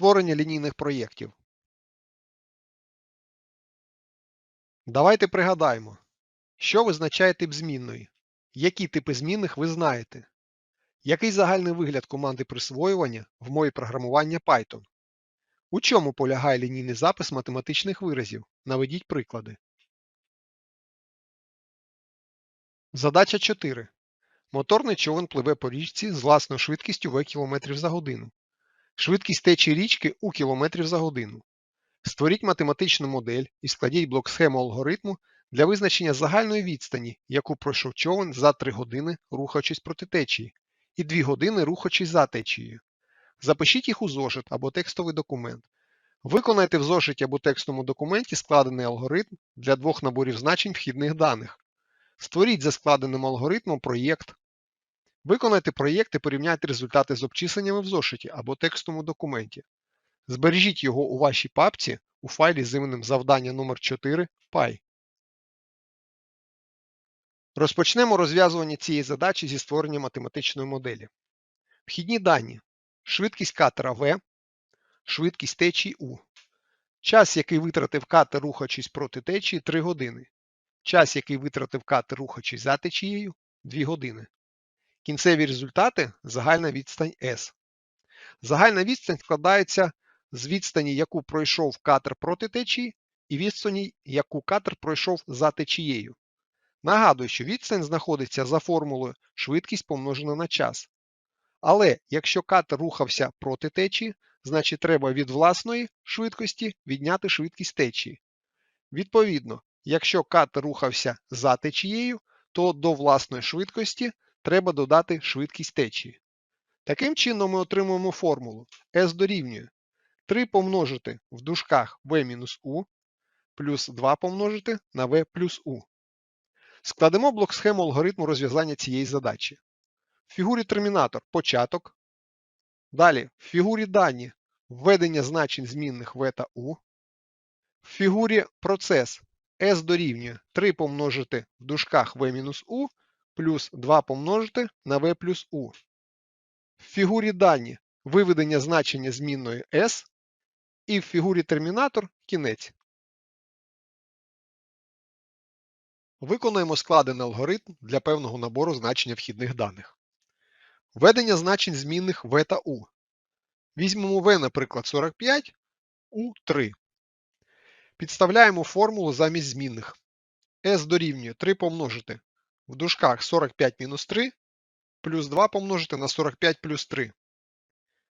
Створення лінійних проєктів. Давайте пригадаємо, що визначає тип змінної, які типи змінних ви знаєте, який загальний вигляд команди присвоювання в мові програмування Python, у чому полягає лінійний запис математичних виразів, наведіть приклади. Задача 4. Моторний човен пливе по річці з власною швидкістю в км за годину. Швидкість течії річки у км за годину. Створіть математичну модель і складіть блок схему алгоритму для визначення загальної відстані, яку пройшов човен за 3 години, рухаючись проти течії, і 2 години рухаючись за течією. Запишіть їх у зошит або текстовий документ. Виконайте в зошиті або текстовому документі складений алгоритм для двох наборів значень вхідних даних. Створіть за складеним алгоритмом проєкт. Виконайте проєкт і порівняйте результати з обчисленнями в зошиті або текстовому документі. Збережіть його у вашій папці у файлі з іменем завдання номер 4 Py. Розпочнемо розв'язування цієї задачі зі створення математичної моделі. Вхідні дані. Швидкість катера V, швидкість течії U. Час, який витратив катер, рухаючись проти течії 3 години. Час, який витратив катер, рухаючись за течією 2 години. Кінцеві результати загальна відстань S. Загальна відстань складається з відстані, яку пройшов катер проти течії, і відстані, яку катер пройшов за течією. Нагадую, що відстань знаходиться за формулою швидкість помножена на час. Але якщо катер рухався проти течії, значить треба від власної швидкості відняти швидкість течії. Відповідно, якщо катер рухався за течією, то до власної швидкості треба додати швидкість течії. Таким чином ми отримуємо формулу S дорівнює 3 помножити в дужках v-u плюс 2 помножити на v плюс u. Складемо блок схему алгоритму розв'язання цієї задачі. В фігурі термінатор початок. Далі в фігурі дані введення значень змінних v та u. В фігурі процес S дорівнює 3 помножити в дужках v-u плюс 2 помножити на v плюс u. В фігурі дані виведення значення змінної S і в фігурі термінатор кінець. Виконуємо складений алгоритм для певного набору значення вхідних даних. Введення значень змінних v та u. Візьмемо v, наприклад, 45, u 3. Підставляємо формулу замість змінних. S дорівнює 3 помножити в дужках 45 мінус 3 плюс 2 помножити на 45 плюс 3.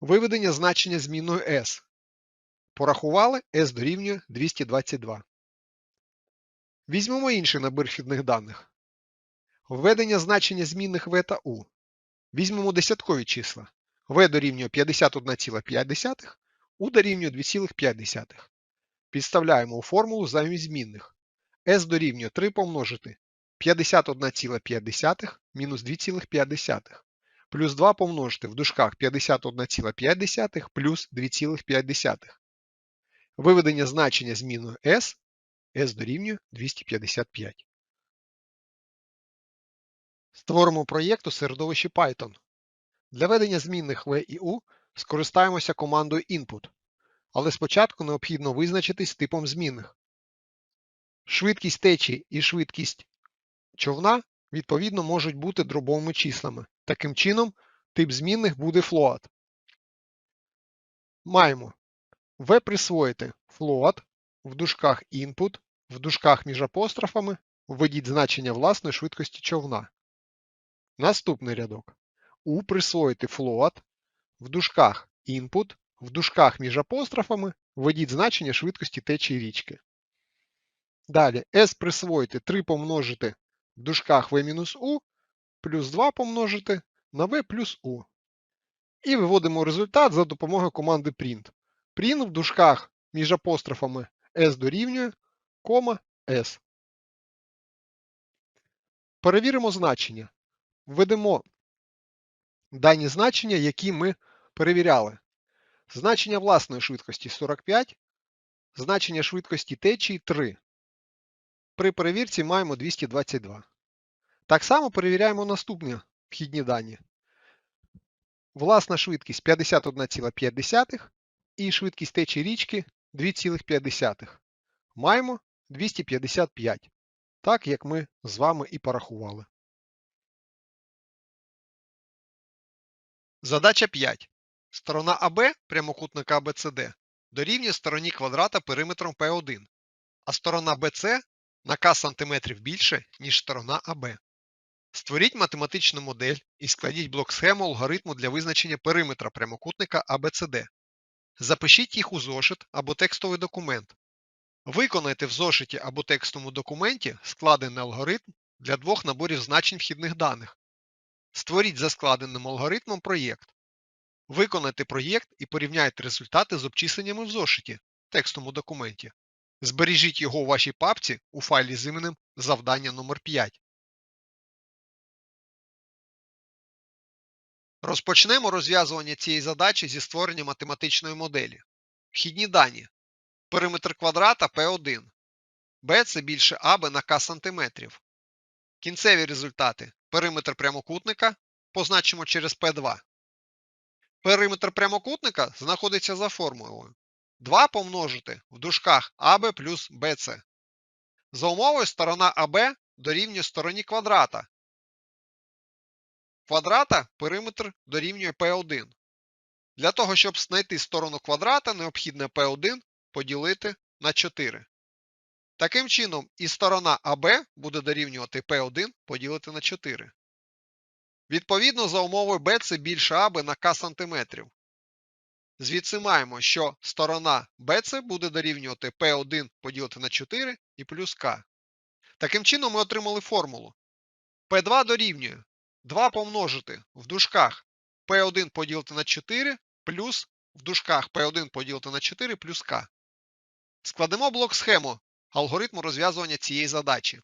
Виведення значення змінної S. Порахували S дорівнює 222. Візьмемо інший набір вхідних даних. Введення значення змінних v та u. Візьмемо десяткові числа. v дорівнює 51,5, u дорівнює 2,5. Підставляємо у формулу замість змінних. S дорівнює 3 помножити 51,5 мінус 2,5. Плюс 2 помножити в дужках 51,5 плюс 2,5. Виведення значення зміною S S дорівнює 255. Створимо проєкт у середовищі Python. Для ведення змінних v і u скористаємося командою input, але спочатку необхідно визначитись типом змінних. Швидкість течії і швидкість човна відповідно можуть бути дробовими числами. Таким чином, тип змінних буде float. Маємо v присвоїти float в дужках input, в дужках між апострофами введіть значення власної швидкості човна. Наступний рядок. U присвоїти float, в дужках input, в дужках між апострофами введіть значення швидкості течії річки. Далі S присвоїти 3 помножити в дужках v-u плюс 2 помножити на v плюс u. І виводимо результат за допомогою команди print. Print в дужках між апострофами S дорівнює, кома S. Перевіримо значення. Введемо дані значення, які ми перевіряли. Значення власної швидкості 45, значення швидкості течії 3. При перевірці маємо 222. Так само перевіряємо наступні вхідні дані. Власна швидкість 51,5, і швидкість течії річки 2,5. Маємо 255, так як ми з вами і порахували. Задача 5. Сторона АБ прямокутника ABCD дорівнює стороні квадрата периметром P1, а сторона BC на К сантиметрів більше, ніж сторона АБ. Створіть математичну модель і складіть блок-схему алгоритму для визначення периметра прямокутника ABCD. Запишіть їх у зошит або текстовий документ. Виконайте в зошиті або текстовому документі складений алгоритм для двох наборів значень вхідних даних. Створіть за складеним алгоритмом проєкт. Виконайте проєкт і порівняйте результати з обчисленнями в зошиті текстовому документі. Збережіть його у вашій папці у файлі з іменем завдання номер 5 Розпочнемо розв'язування цієї задачі зі створення математичної моделі. Вхідні дані. Периметр квадрата P1. B це більше АБ на К сантиметрів. Кінцеві результати. Периметр прямокутника позначимо через P2. Периметр прямокутника знаходиться за формулою 2 помножити в дужках АБ плюс БЦ. За умовою сторона АБ дорівнює стороні квадрата. Квадрата периметр дорівнює P1. Для того, щоб знайти сторону квадрата, необхідно P1 поділити на 4. Таким чином, і сторона АБ буде дорівнювати P1 поділити на 4. Відповідно, за умовою B це більше АБ на К сантиметрів. Звідси маємо, що сторона BC буде дорівнювати P1 поділити на 4 і плюс К. Таким чином ми отримали формулу. P2 дорівнює 2 помножити в дужках P1 поділити на 4 плюс в дужках P1 поділити на 4 плюс К. Складемо блок схему алгоритму розв'язування цієї задачі.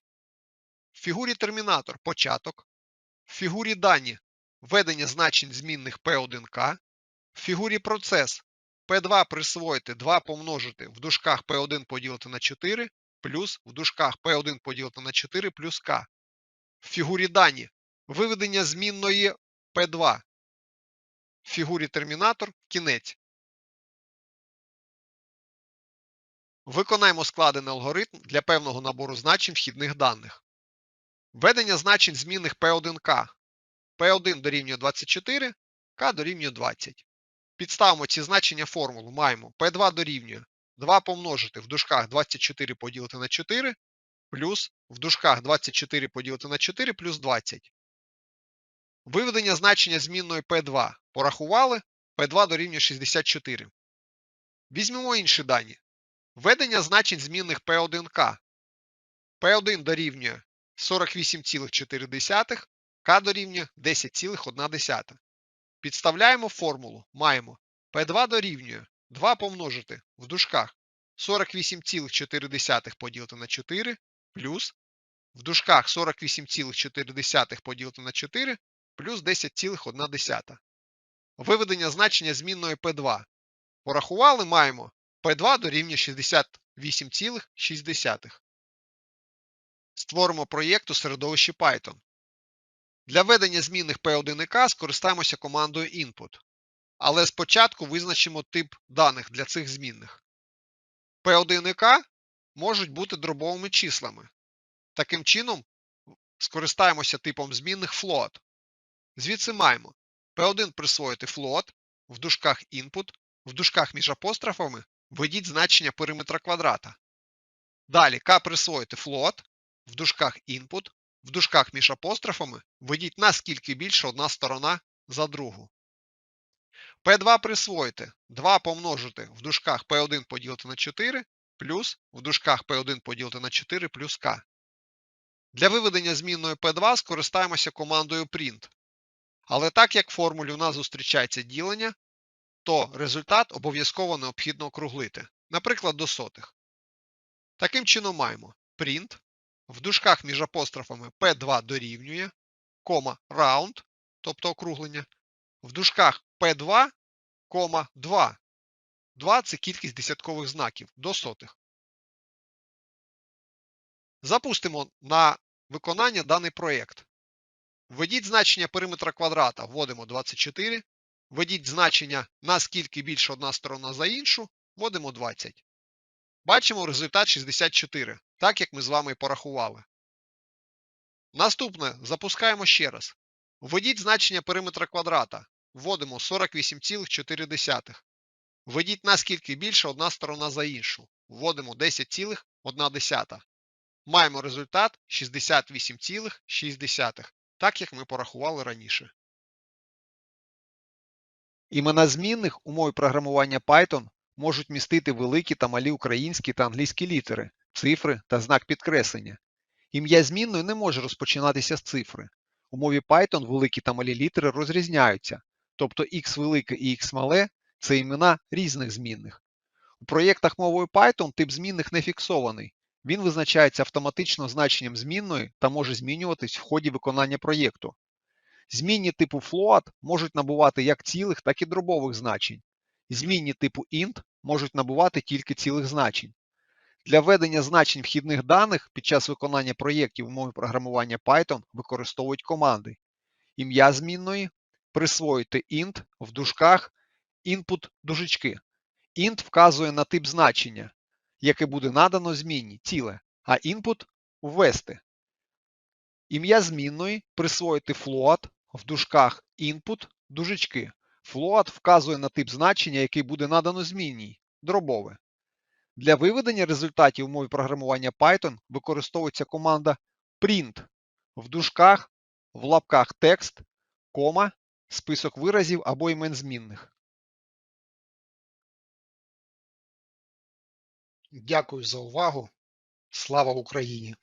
В фігурі термінатор початок, в фігурі дані введення значень змінних P1К, в фігурі процес P2 присвоїти 2 помножити в дужках P1 поділити на 4 плюс в дужках P1 поділити на 4 плюс К. В фігурі дані виведення змінної P2. В фігурі термінатор кінець. Виконаємо складений алгоритм для певного набору значень вхідних даних. Введення значень змінних P1K. P1 дорівнює 24, K дорівнює 20. Підставимо ці значення формулу. Маємо P2 дорівнює 2 помножити в дужках 24 поділити на 4, плюс в дужках 24 поділити на 4 плюс 20. Виведення значення змінної P2 порахували, P2 дорівнює 64. Візьмемо інші дані. Введення значень змінних P1K. P1 дорівнює 48,4, К дорівнює 10,1. Підставляємо формулу. Маємо P2 дорівнює 2 помножити в дужках 48,4 поділити на 4 плюс в дужках 48,4 поділити на 4 плюс 10,1. Виведення значення змінної P2. Порахували, маємо P2 дорівнює 68,6. Створимо проєкт у середовищі Python. Для введення змінних P1 і K скористаємося командою input. Але спочатку визначимо тип даних для цих змінних. P1 і K можуть бути дробовими числами. Таким чином, скористаємося типом змінних float. Звідси маємо P1 присвоїти float, в дужках input, в дужках між апострофами введіть значення периметра квадрата. Далі K присвоїти float, в дужках input, в дужках між апострофами введіть наскільки більше одна сторона за другу. P2 присвоїти 2 помножити в дужках P1 поділити на 4 плюс в дужках P1 поділити на 4 плюс K. Для виведення змінної P2 скористаємося командою print. Але так як в формулі у нас зустрічається ділення, то результат обов'язково необхідно округлити, наприклад, до сотих. Таким чином маємо print, в дужках між апострофами P2 дорівнює, кома round, тобто округлення, в дужках P2, кома 2. 2 це кількість десяткових знаків до сотих. Запустимо на виконання даний проєкт. Введіть значення периметра квадрата, вводимо 24, Введіть значення наскільки більше одна сторона за іншу, вводимо 20. Бачимо результат 64, так як ми з вами порахували. Наступне запускаємо ще раз. Введіть значення периметра квадрата. Вводимо 48,4. Введіть наскільки більше одна сторона за іншу. Вводимо 10,1. Маємо результат 68,6, так як ми порахували раніше. Імена змінних у мові програмування Python можуть містити великі та малі українські та англійські літери, цифри та знак підкреслення. Ім'я змінної не може розпочинатися з цифри. У мові Python великі та малі літери розрізняються, тобто x велике і x мале це імена різних змінних. У проєктах мовою Python тип змінних не фіксований. Він визначається автоматично значенням змінної та може змінюватись в ході виконання проєкту. Змінні типу float можуть набувати як цілих, так і дробових значень. Змінні типу int можуть набувати тільки цілих значень. Для введення значень вхідних даних під час виконання проєктів в мові програмування Python використовують команди. Ім'я змінної присвоїти int в дужках input дужечки. int вказує на тип значення, яке буде надано змінні ціле, а input ввести. Ім'я змінної присвоїти float в дужках input дужечки. Float вказує на тип значення, який буде надано змінній дробове. Для виведення результатів у мові програмування Python використовується команда print в дужках, в лапках текст, кома, список виразів або імен змінних. Дякую за увагу. Слава Україні!